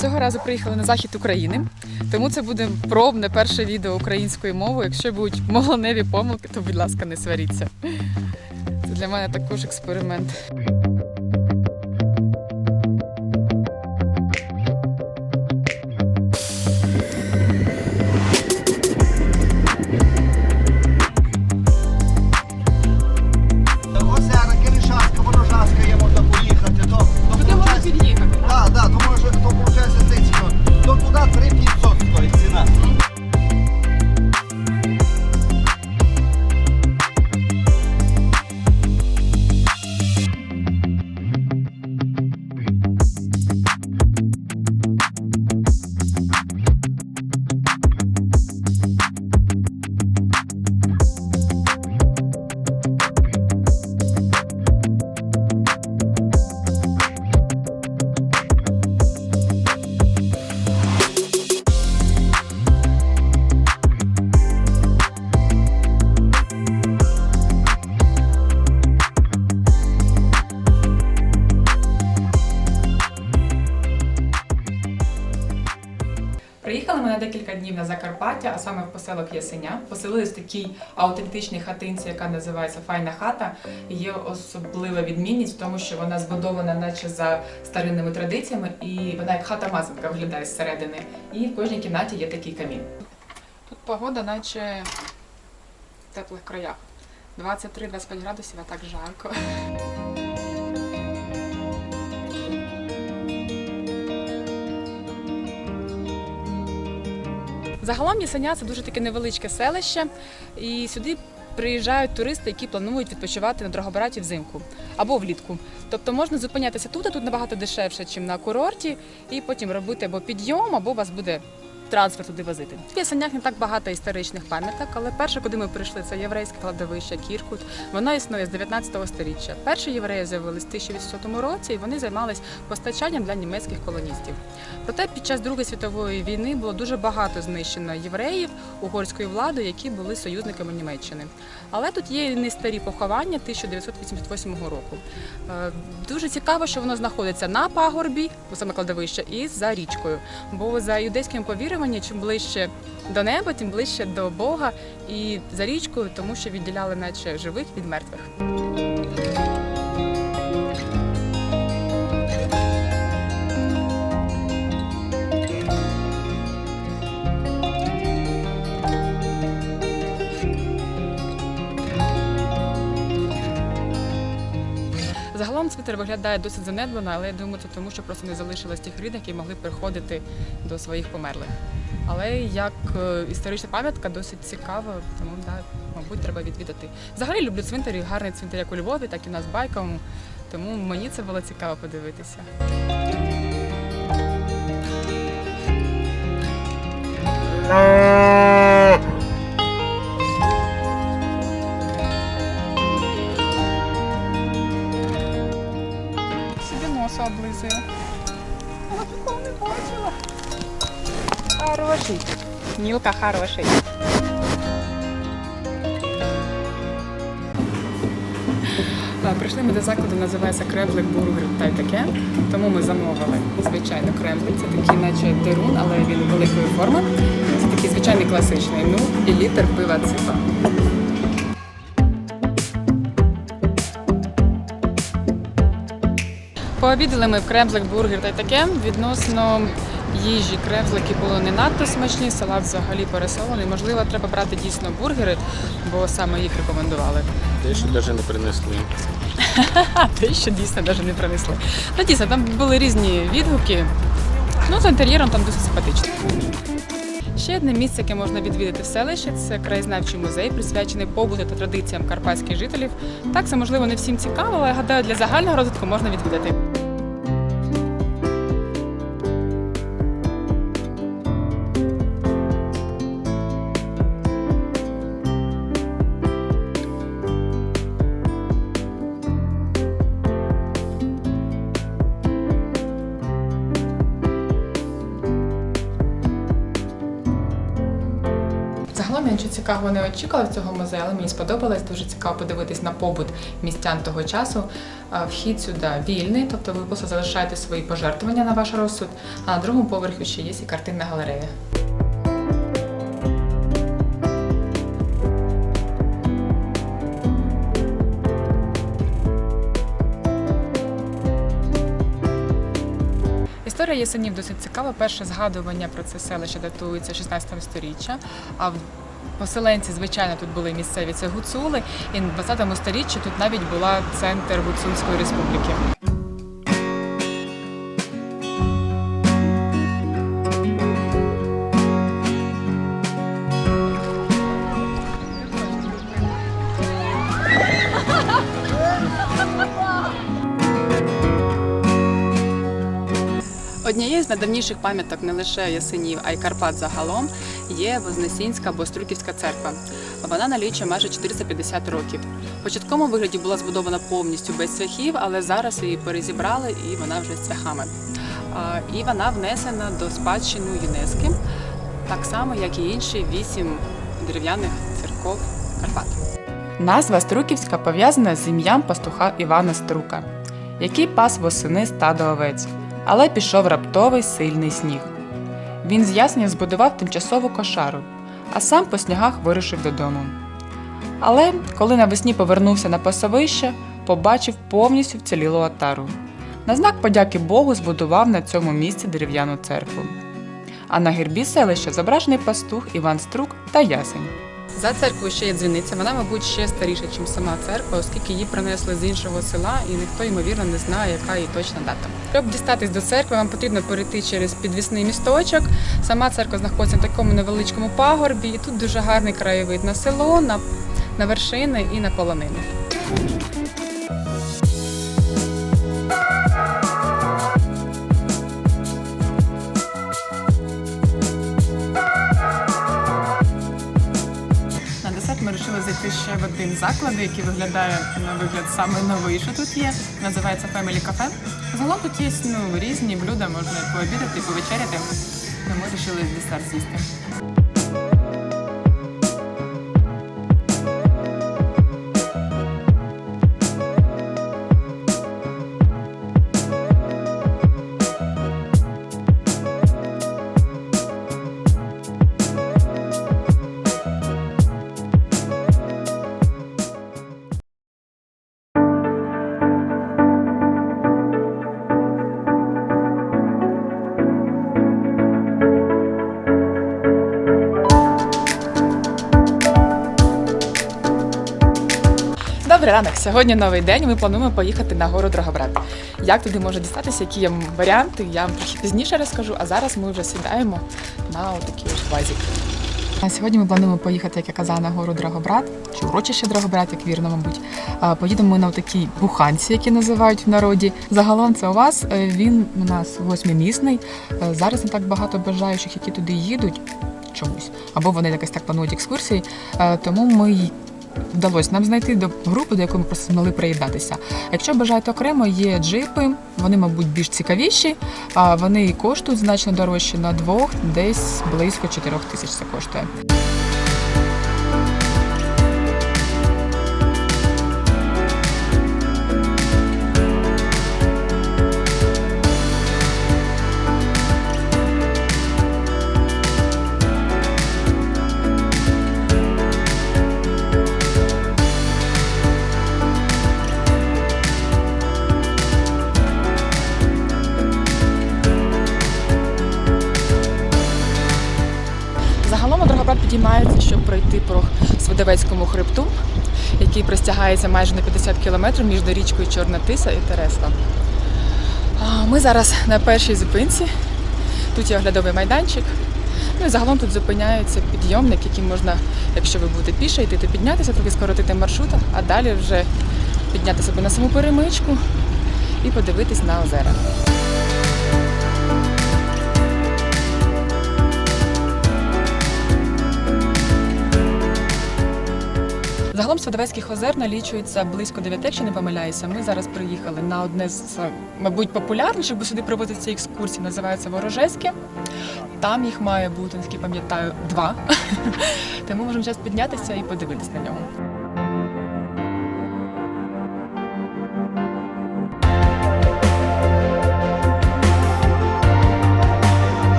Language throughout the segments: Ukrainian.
Цього разу приїхали на захід України, тому це буде пробне перше відео українською мовою. Якщо будуть молоневі помилки, то будь ласка, не сваріться. Це для мене також експеримент. Закарпаття, а саме в поселок Ясеня. Поселились в такій аутентичній хатинці, яка називається Файна хата. Є особлива відмінність в тому, що вона збудована, наче за старинними традиціями, і вона як хата мазанка виглядає зсередини. І в кожній кімнаті є такий камін. Тут погода, наче в теплих краях. 23-25 градусів, а так жарко. Загалом Ясеня це дуже таке невеличке селище, і сюди приїжджають туристи, які планують відпочивати на Дрогобраті взимку або влітку. Тобто можна зупинятися тут, а тут набагато дешевше, ніж на курорті, і потім робити або підйом, або вас буде трансфер туди возити. В Ясенях не так багато історичних пам'яток, але перше, куди ми прийшли, це єврейське кладовище Кіркут. Воно існує з 19 століття. Перші євреї з'явились в 1800 році, і вони займались постачанням для німецьких колоністів. Проте під час Другої світової війни було дуже багато знищено євреїв угорською владою, які були союзниками Німеччини. Але тут є і не старі поховання 1988 року. Е, Дуже цікаво, що воно знаходиться на пагорбі, саме кладовище, і за річкою. Бо за юдейським повіруванням, чим ближче до неба, тим ближче до Бога і за річкою, тому що відділяли наче живих від мертвих. Загалом цвітер виглядає досить занедбано, але я думаю, це тому, що просто не залишилось тих рід, які могли приходити до своїх померлих. Але як е, історична пам'ятка досить цікава, тому да, мабуть, треба відвідати. Взагалі люблю цвинтарі, гарний цвинтар як у Львові, так і у нас в Байковому. Тому мені це було цікаво подивитися. Собі Хороший. Мілка хороший. Прийшли ми до закладу, називається кремблик, бургер та й таке. Тому ми замовили звичайно кремблик. Це такий, наче дерун, але він великої форми. Це такий звичайний класичний. Ну і літр пива ципа. Пообідали ми в кремблик, бургер та й таке. Відносно їжі кремблики були не надто смачні, салат взагалі пересолений. Можливо, треба брати дійсно бургери, бо саме їх рекомендували. Те, що навіть не принесли. Те, що дійсно навіть не принесли. Ну, дійсно, там були різні відгуки. Ну, з інтер'єром там досить симпатично. Ще одне місце, яке можна відвідати в селищі, це краєзнавчий музей, присвячений побуту та традиціям карпатських жителів. Так, це можливо не всім цікаво, але гадаю, для загального розвитку можна відвідати. Цікавого не очікувала цього музею, але мені сподобалось. Дуже цікаво подивитись на побут містян того часу. Вхід сюди вільний, тобто ви просто залишаєте свої пожертвування на ваш розсуд. А на другому поверхі ще є і картинна галерея. Історія Ясенів досить цікава. Перше згадування про це селище датується 16 сторіччя. А в поселенці, звичайно, тут були місцеві це гуцули, і в 20 сторіччі тут навіть була центр Гуцульської республіки. Однією з найдавніших пам'яток не лише Ясенів, а й Карпат загалом є Вознесінська або Струківська церква. Вона налічує майже 450 років. В початковому вигляді була збудована повністю без цвяхів, але зараз її перезібрали і вона вже з цвяхами. І вона внесена до спадщину ЮНЕСКО, так само, як і інші вісім дерев'яних церков Карпат. Назва Струківська пов'язана з ім'ям пастуха Івана Струка, який пас восени стадо овець, але пішов раптовий сильний сніг. Він з ясня збудував тимчасову кошару, а сам по снігах вирушив додому. Але коли навесні повернувся на пасовище, побачив повністю вцілілу отару. На знак подяки Богу збудував на цьому місці дерев'яну церкву. А на гербі селища зображений пастух Іван Струк та ясень. За церквою ще є дзвіниця. Вона, мабуть, ще старіша, ніж сама церква, оскільки її принесли з іншого села, і ніхто ймовірно не знає, яка її точна дата. Щоб дістатись до церкви, вам потрібно перейти через підвісний місточок. Сама церква знаходиться на такому невеличкому пагорбі, і тут дуже гарний краєвид на село, на, на вершини і на полонину. Ми ще в один заклад, який виглядає на вигляд саме новий, що тут є. Називається Family Cafe. Загалом тут є ну, різні блюда, можна пообідати, і повечеряти. Ми вирішили десерт з'їсти. Добрий ранок. Сьогодні новий день. Ми плануємо поїхати на гору Дрогобрат. Як туди можна дістатися, які є варіанти, я вам пізніше розкажу. А зараз ми вже сідаємо на такий ось вазик. А Сьогодні ми плануємо поїхати, як я казала, на гору Дрогобрат, чи урочище Дрогобрат, як вірно, мабуть. Поїдемо ми на такій буханці, які називають в народі. Загалом це у вас е, він у нас восьмимісний. Е, Зараз не так багато бажаючих, які туди їдуть чомусь, або вони якось так планують екскурсії. Е, Тому ми вдалося нам знайти до групи, до якої ми просто змогли приєднатися. Якщо бажаєте окремо, є джипи, вони, мабуть, більш цікавіші, а вони коштують значно дорожче на двох, десь близько 4 тисяч це коштує. Простягається майже на 50 кілометрів між річкою Чорна Тиса і Тересла. Ми зараз на першій зупинці. Тут є оглядовий майданчик. Ну і загалом тут зупиняється підйомник, який можна, якщо ви будете піше йти, то піднятися, трохи скоротити маршрут, а далі вже підняти себе на саму перемичку і подивитись на озера. Загалом Свидовецьких озер налічується близько дев'яти, якщо не помиляюся. Ми зараз приїхали на одне з, мабуть, популярніших, бо сюди проводяться екскурсії, називається Ворожеське. Там їх має бути, наскільки пам'ятаю, два. Тому можемо зараз піднятися і подивитись на нього.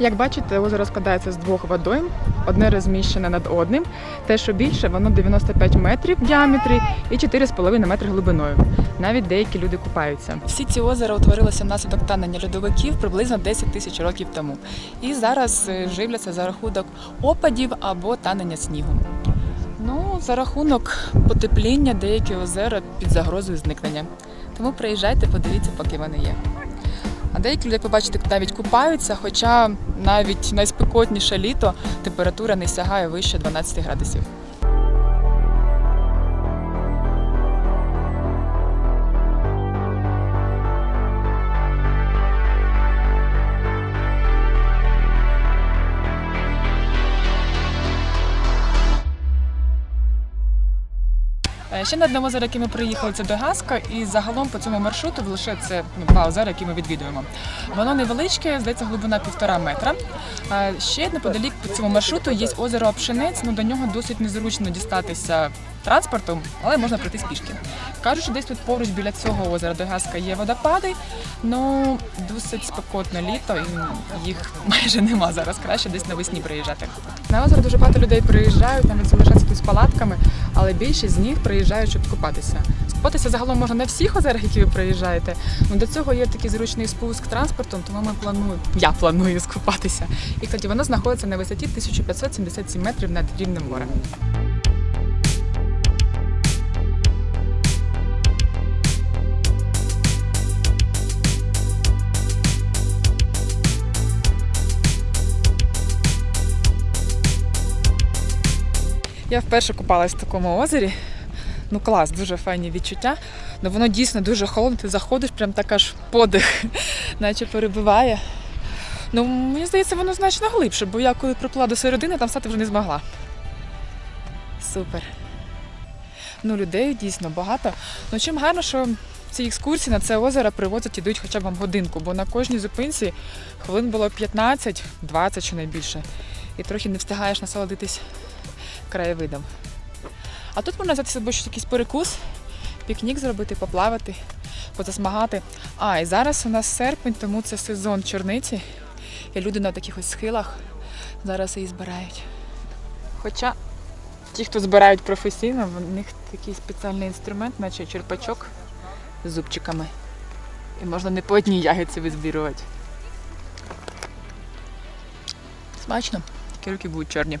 Як бачите, озеро складається з двох водойм, одне розміщене над одним. Те, що більше, воно 95 метрів в діаметрі і 4,5 метри глибиною. Навіть деякі люди купаються. Всі ці озера утворилися внаслідок танення льодовиків приблизно 10 тисяч років тому. І зараз е, живляться за рахунок опадів або танення снігу. Ну, за рахунок потепління деякі озера під загрозою зникнення. Тому приїжджайте, подивіться, поки вони є. А деякі люди, як ви бачите, навіть купаються, хоча навіть найспекотніше літо температура не сягає вище 12 градусів. Ще на одному озеро, яке ми приїхали, це Догаска, і загалом по цьому маршруту лише це ну, два озера, які ми відвідуємо. Воно невеличке, здається, глибина півтора метра. Е, Ще неподалік по цьому маршруту є озеро Обшинець, але до нього досить незручно дістатися транспортом, але можна пройти пішки. Кажуть, що десь тут поруч біля цього озера Догаска є водопади, ну досить спекотне літо, і їх майже нема зараз. Краще десь навесні приїжджати. На озеро дуже багато людей приїжджають, навіть залишаються тут з палатками, але більшість з них приїжджають, щоб купатися. Скупатися загалом можна на всіх озерах, які ви приїжджаєте. Ну до цього є такий зручний спуск транспортом, тому ми плануємо, я планую скупатися. І кстати, воно знаходиться на висоті 1577 метрів над рівнем моря. Я вперше купалась в такому озері. Ну клас, дуже файні відчуття. Ну воно дійсно дуже холодно, ти заходиш, прям так аж подих, наче перебиває. Ну, мені здається, воно значно глибше, бо я коли приплила до середини, там стати вже не змогла. Супер. Ну, людей дійсно багато. Ну, чим гарно, що ці екскурсії на це озеро привозять ідуть хоча б вам годинку, бо на кожній зупинці хвилин було 15, 20 чи найбільше. І трохи не встигаєш насолодитись краєвидом. А тут можна взяти з собою щось якийсь перекус, пікнік зробити, поплавати, позасмагати. А, і зараз у нас серпень, тому це сезон чорниці. І люди на таких ось схилах зараз її збирають. Хоча ті, хто збирають професійно, в них такий спеціальний інструмент, наче черпачок з зубчиками. І можна не по одній ягідці визбірювати. Смачно, тільки руки будуть чорні.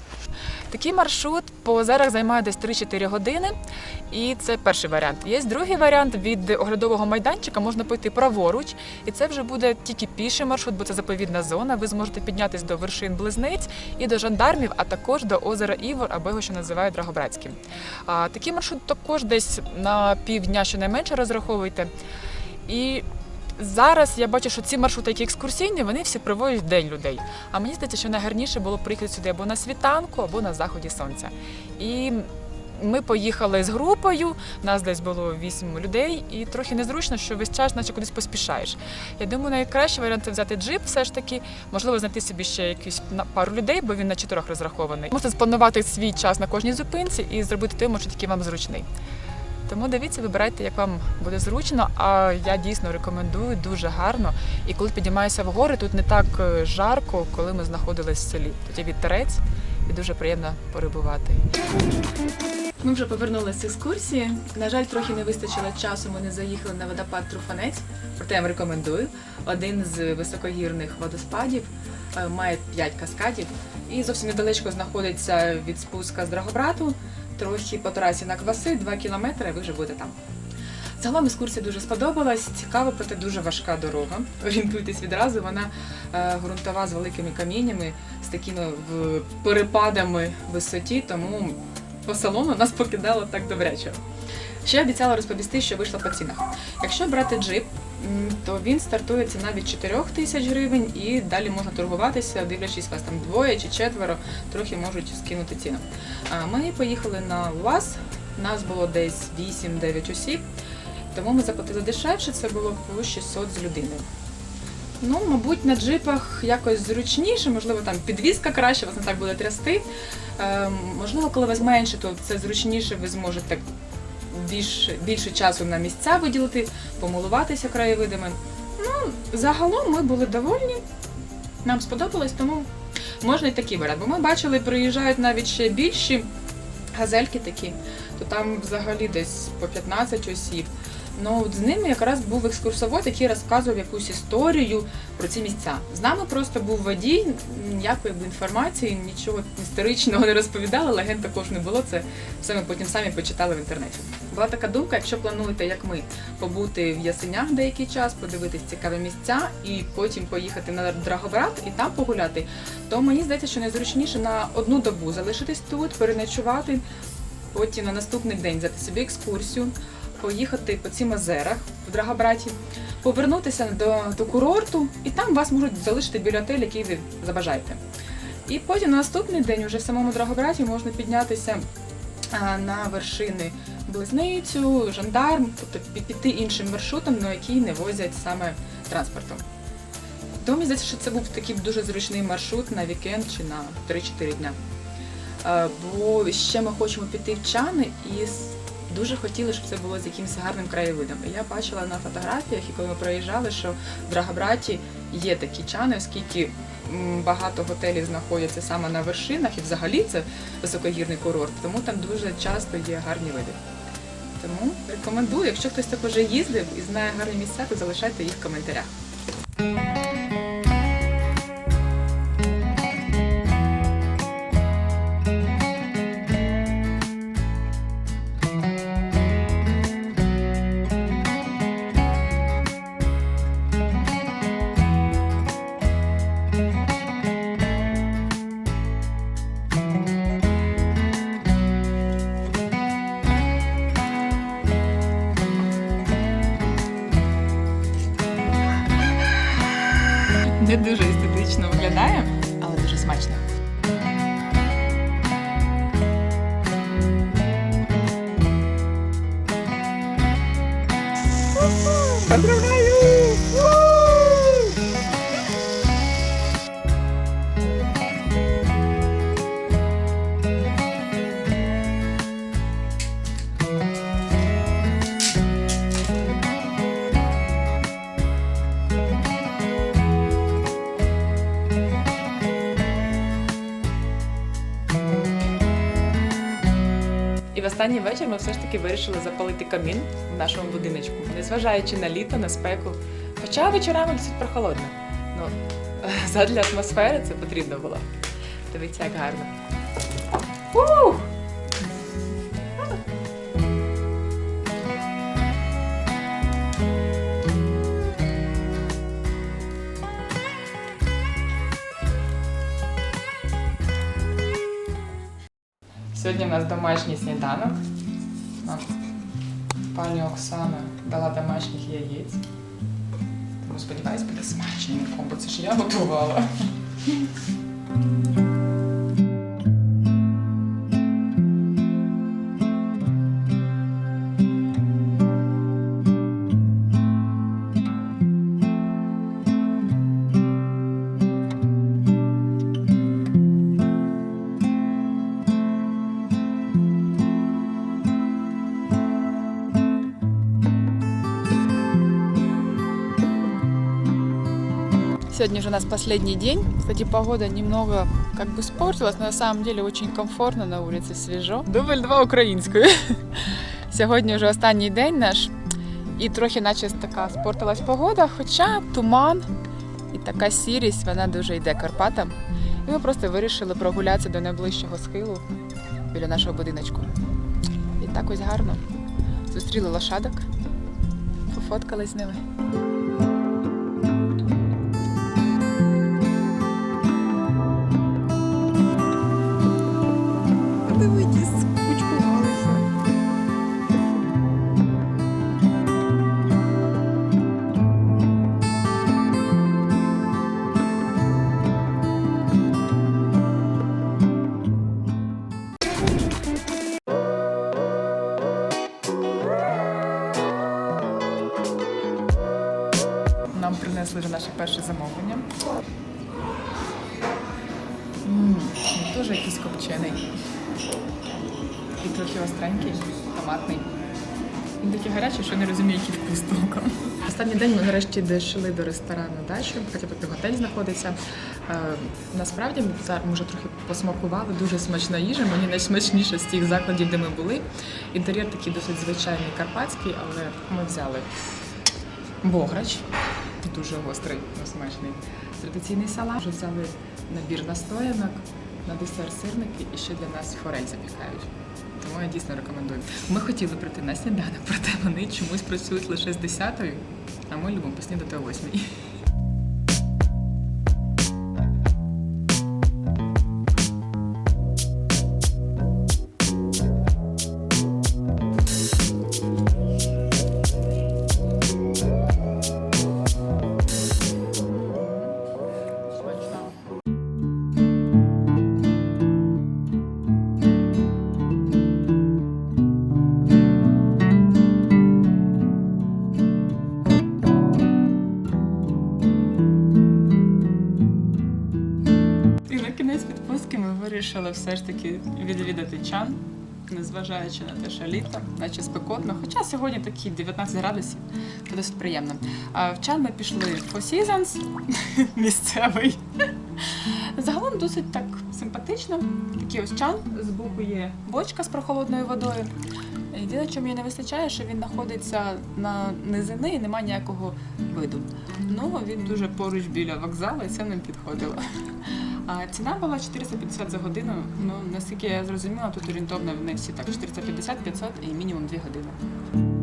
Такий маршрут по озерах займає десь 3-4 години, і це перший варіант. Є другий варіант від оглядового майданчика можна пойти праворуч, і це вже буде тільки піший маршрут, бо це заповідна зона. Ви зможете піднятися до вершин близнець і до жандармів, а також до озера Івор, або його ще називають Драгобратським. А, такий маршрут також десь на півдня щонайменше розраховуйте. І Зараз я бачу, що ці маршрути, які екскурсійні, вони всі приводять в день людей. А мені здається, що найгарніше було приїхати сюди або на світанку, або на заході сонця. І ми поїхали з групою, нас десь було вісім людей, і трохи незручно, що весь час, наче кудись поспішаєш. Я думаю, найкращий варіант це взяти джип, все ж таки, можливо, знайти собі ще якусь пару людей, бо він на чотирьох розрахований. Можете спланувати свій час на кожній зупинці і зробити той маршрут, який вам зручний. Тому дивіться, вибирайте, як вам буде зручно. А я дійсно рекомендую дуже гарно. І коли підіймаєшся в гори, тут не так е, жарко, коли ми знаходились в селі. Тут є вітерець і дуже приємно перебувати. Ми вже повернулися з екскурсії. На жаль, трохи не вистачило часу. Ми не заїхали на водопад Труфанець, проте я вам рекомендую. Один з високогірних водоспадів е, має 5 каскадів і зовсім недалечко знаходиться від спуска з Драгобрату. Трохи по трасі на кваси, 2 кілометри, ви вже будете там. Загалом екскурсія дуже сподобалась. Цікаво, проте дуже важка дорога. Орієнтуйтесь відразу. Вона е, ґрунтова з великими каміннями, з такими перепадами висоті, тому по салону нас покидало так добряче. Ще обіцяла розповісти, що вийшло по цінах. Якщо брати джип, то він стартує ціна від 4 тисяч гривень і далі можна торгуватися, дивлячись, вас там двоє чи четверо, трохи можуть скинути ціну. Ми поїхали на УАЗ, нас було десь 8-9 осіб, тому ми заплатили дешевше, це було по 600 з людиною. Ну, мабуть, на джипах якось зручніше, можливо, там підвізка краще, вас не так буде трясти. Е, можливо, коли вас менше, то це зручніше, ви зможете більш, більше часу на місця виділити, помилуватися краєвидами. Ну, загалом ми були довольні, нам сподобалось, тому можна і такий варіант. Бо ми бачили, приїжджають навіть ще більші газельки такі, то там взагалі десь по 15 осіб. Ну, от з ними якраз був екскурсовод, який розказував якусь історію про ці місця. З нами просто був водій, ніякої інформації, нічого історичного не розповідали, легенд також не було. Це все ми потім самі почитали в інтернеті. Була така думка, якщо плануєте, як ми, побути в Ясенях деякий час, подивитись цікаві місця і потім поїхати на Драгобрат і там погуляти, то мені здається, що найзручніше на одну добу залишитись тут, переночувати, потім на наступний день взяти собі екскурсію, поїхати по цим озерах в Драгобраті, повернутися до, до курорту, і там вас можуть залишити біля отелю, який ви забажаєте. І потім на наступний день, уже в самому Драгобраті, можна піднятися на вершини Близницю, жандарм, тобто піти іншим маршрутом, на який не возять саме транспортом. Тому здається, що це був такий дуже зручний маршрут на вікенд чи на 3-4 дня. Е, Бо ще ми хочемо піти в Чани і дуже хотіли, щоб це було з якимось гарним краєвидом. І я бачила на фотографіях, і коли ми проїжджали, що в Драгобраті є такі чани, оскільки багато готелів знаходяться саме на вершинах, і взагалі це високогірний курорт, тому там дуже часто є гарні види. Тому рекомендую, якщо хтось також їздив і знає гарні місця, то залишайте їх в коментарях. Останній вечір ми все ж таки вирішили запалити камін в нашому будиночку, незважаючи на літо, на спеку. Хоча вечорами досить прохолодно. Ну, задля атмосфери це потрібно було. Дивіться, як гарно. Ух! Сьогодні в нас домашній сніданок. Нам пані Оксана дала домашніх яєць. Тому сподіваюсь, буде смачненько, бо це ж я готувала. Сегодня же у нас последний день. Кстати, погода немного как бы испортилась, но на самом деле очень комфортно на улице, свіжо. Дубль 2 українською. Сьогодні вже останній день наш. І трохи наче така спортилась погода, хоча туман і така сірість, вона дуже йде Карпатам. І ми просто вирішили прогулятися до найближчого схилу біля нашого будиночку. І так ось гарно. Зустріли лошадок, пофоткались з ними. Перше замовлення. Він теж якийсь копчений. І трохи остренький, томатний. Він такий гарячий, що не розумію, який вкус толком. Останній день ми нарешті дійшли до ресторану дачу, хоча тут готель знаходиться. Е, насправді зараз ми вже трохи посмакували, дуже смачна їжа. Мені найсмачніше з тих закладів, де ми були. Інтер'єр такий досить звичайний карпатський, але ми взяли бограч, дуже гострий, смачний. Традиційний салат. Вже взяли набір настоянок, на десерт сирники і ще для нас форель запікають. Тому я дійсно рекомендую. Ми хотіли прийти на сніданок, проте вони чомусь працюють лише з 10-ї, а ми любимо поснідати о 8-й. Ми вирішили все ж таки відвідати чан, незважаючи на те, що літо, наче спекотно. Хоча сьогодні такі 19 градусів, то досить приємно. А в чан ми пішли в Four Seasons, місцевий. Загалом досить так симпатично. Такий ось чан, збоку є бочка з прохолодною водою. Єдине, чому мені не вистачає, що він знаходиться на низини і немає ніякого виду. Ну, він дуже поруч біля вокзалу, і це нам підходило. А ціна була 450 за годину. Ну, наскільки я зрозуміла, тут орієнтовно вони всі так 450, 500 і мінімум 2 години.